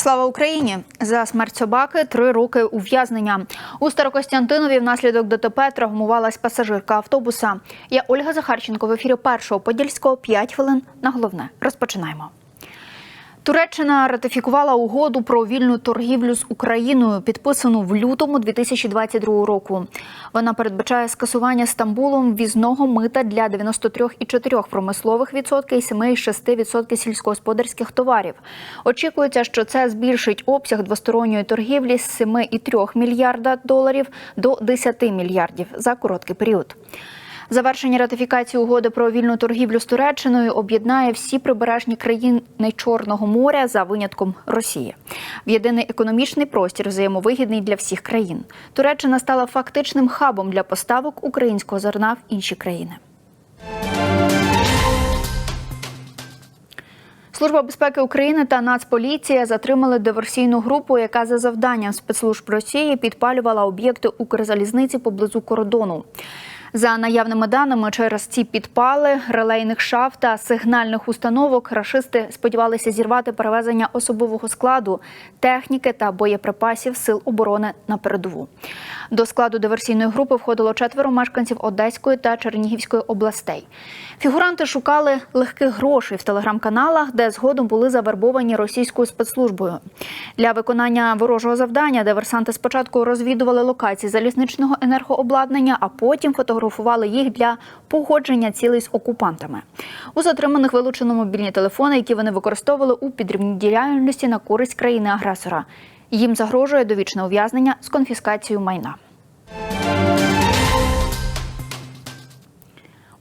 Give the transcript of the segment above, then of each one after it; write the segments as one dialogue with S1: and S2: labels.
S1: Слава Україні! За смерть собаки три роки ув'язнення. У Старокостянтинові внаслідок ДТП травмувалась пасажирка автобуса. Я Ольга Захарченко в ефірі першого подільського 5 хвилин на головне. Розпочинаємо. Туреччина ратифікувала угоду про вільну торгівлю з Україною, підписану в лютому 2022 року. Вона передбачає скасування Стамбулом візного мита для 93,4 промислових відсотків і 7,6 відсотків сільськогосподарських товарів. Очікується, що це збільшить обсяг двосторонньої торгівлі з 7,3 мільярда доларів до 10 мільярдів за короткий період. Завершення ратифікації угоди про вільну торгівлю з Туреччиною об'єднає всі прибережні країни Чорного моря за винятком Росії в єдиний економічний простір, взаємовигідний для всіх країн. Туреччина стала фактичним хабом для поставок українського зерна в інші країни. Служба безпеки України та Нацполіція затримали диверсійну групу, яка за завданням спецслужб Росії підпалювала об'єкти Укрзалізниці поблизу кордону. За наявними даними, через ці підпали релейних шаф та сигнальних установок рашисти сподівалися зірвати перевезення особового складу, техніки та боєприпасів сил оборони на передову. До складу диверсійної групи входило четверо мешканців Одеської та Чернігівської областей. Фігуранти шукали легких грошей в телеграм-каналах, де згодом були завербовані російською спецслужбою. Для виконання ворожого завдання диверсанти спочатку розвідували локації залізничного енергообладнання, а потім фотографували їх для погодження цілей з окупантами. У затриманих вилучено мобільні телефони, які вони використовували у підрівній діяльності на користь країни-агресора. Їм загрожує довічне ув'язнення з конфіскацією майна.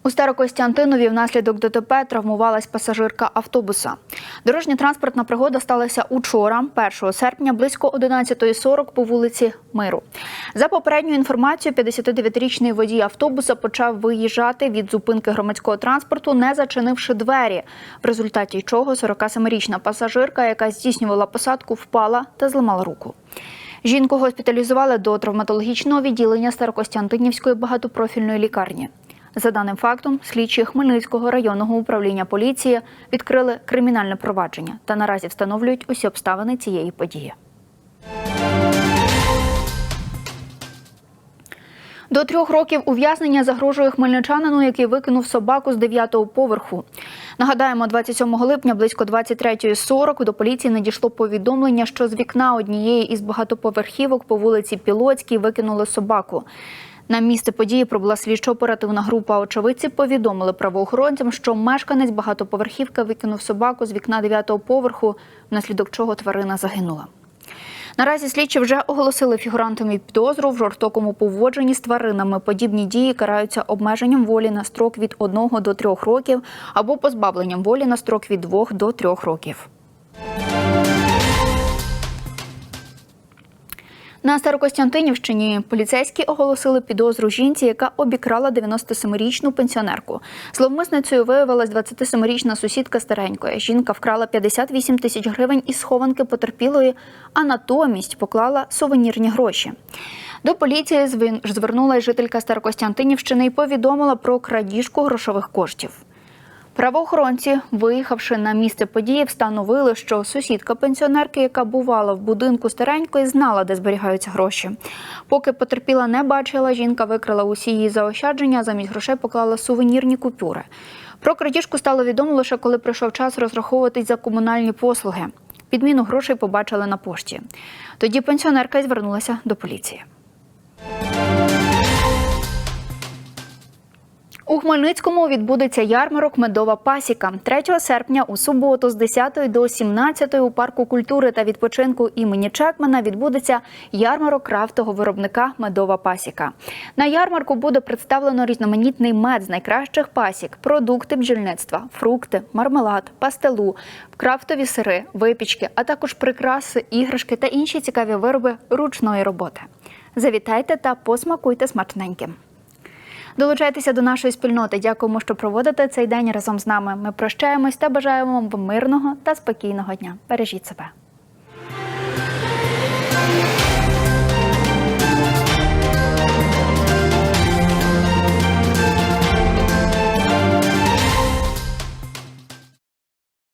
S1: У Старокостянтинові внаслідок ДТП травмувалась пасажирка автобуса. Дорожня транспортна пригода сталася учора, 1 серпня, близько 11.40 по вулиці Миру. За попередньою інформацією, 59-річний водій автобуса почав виїжджати від зупинки громадського транспорту, не зачинивши двері, в результаті чого 47-річна пасажирка, яка здійснювала посадку, впала та зламала руку. Жінку госпіталізували до травматологічного відділення Старокостянтинівської багатопрофільної лікарні. За даним фактом, слідчі Хмельницького районного управління поліції відкрили кримінальне провадження та наразі встановлюють усі обставини цієї події. До трьох років ув'язнення загрожує хмельничанину, який викинув собаку з дев'ятого поверху. Нагадаємо, 27 липня близько 23.40 до поліції надійшло повідомлення, що з вікна однієї із багатоповерхівок по вулиці Пілоцькій викинули собаку. На місце події прибула слідчо-оперативна група. Очевидці повідомили правоохоронцям, що мешканець багатоповерхівки викинув собаку з вікна дев'ятого поверху, внаслідок чого тварина загинула. Наразі слідчі вже оголосили фігурантами підозру в жорстокому поводженні з тваринами. Подібні дії караються обмеженням волі на строк від 1 до 3 років або позбавленням волі на строк від 2 до 3 років. На Старокостянтинівщині поліцейські оголосили підозру жінці, яка обікрала 97-річну пенсіонерку. Зловмисницею виявилась 27-річна сусідка старенької. Жінка вкрала 58 тисяч гривень із схованки потерпілої, а натомість поклала сувенірні гроші. До поліції звернулася жителька Старокостянтинівщини і повідомила про крадіжку грошових коштів. Правоохоронці, виїхавши на місце події, встановили, що сусідка пенсіонерки, яка бувала в будинку старенької, знала, де зберігаються гроші. Поки потерпіла не бачила, жінка викрила усі її заощадження, замість грошей поклала сувенірні купюри. Про крадіжку стало відомо лише коли прийшов час розраховуватись за комунальні послуги. Підміну грошей побачили на пошті. Тоді пенсіонерка звернулася до поліції. У Хмельницькому відбудеться ярмарок Медова пасіка 3 серпня у суботу з 10 до 17 у парку культури та відпочинку імені Чекмана відбудеться ярмарок крафтового виробника Медова пасіка. На ярмарку буде представлено різноманітний мед з найкращих пасік, продукти бджільництва, фрукти, мармелад, пастилу, крафтові сири, випічки, а також прикраси, іграшки та інші цікаві вироби ручної роботи. Завітайте та посмакуйте смачненьким. Долучайтеся до нашої спільноти. Дякуємо, що проводите цей день разом з нами. Ми прощаємось та бажаємо вам мирного та спокійного дня. Бережіть себе.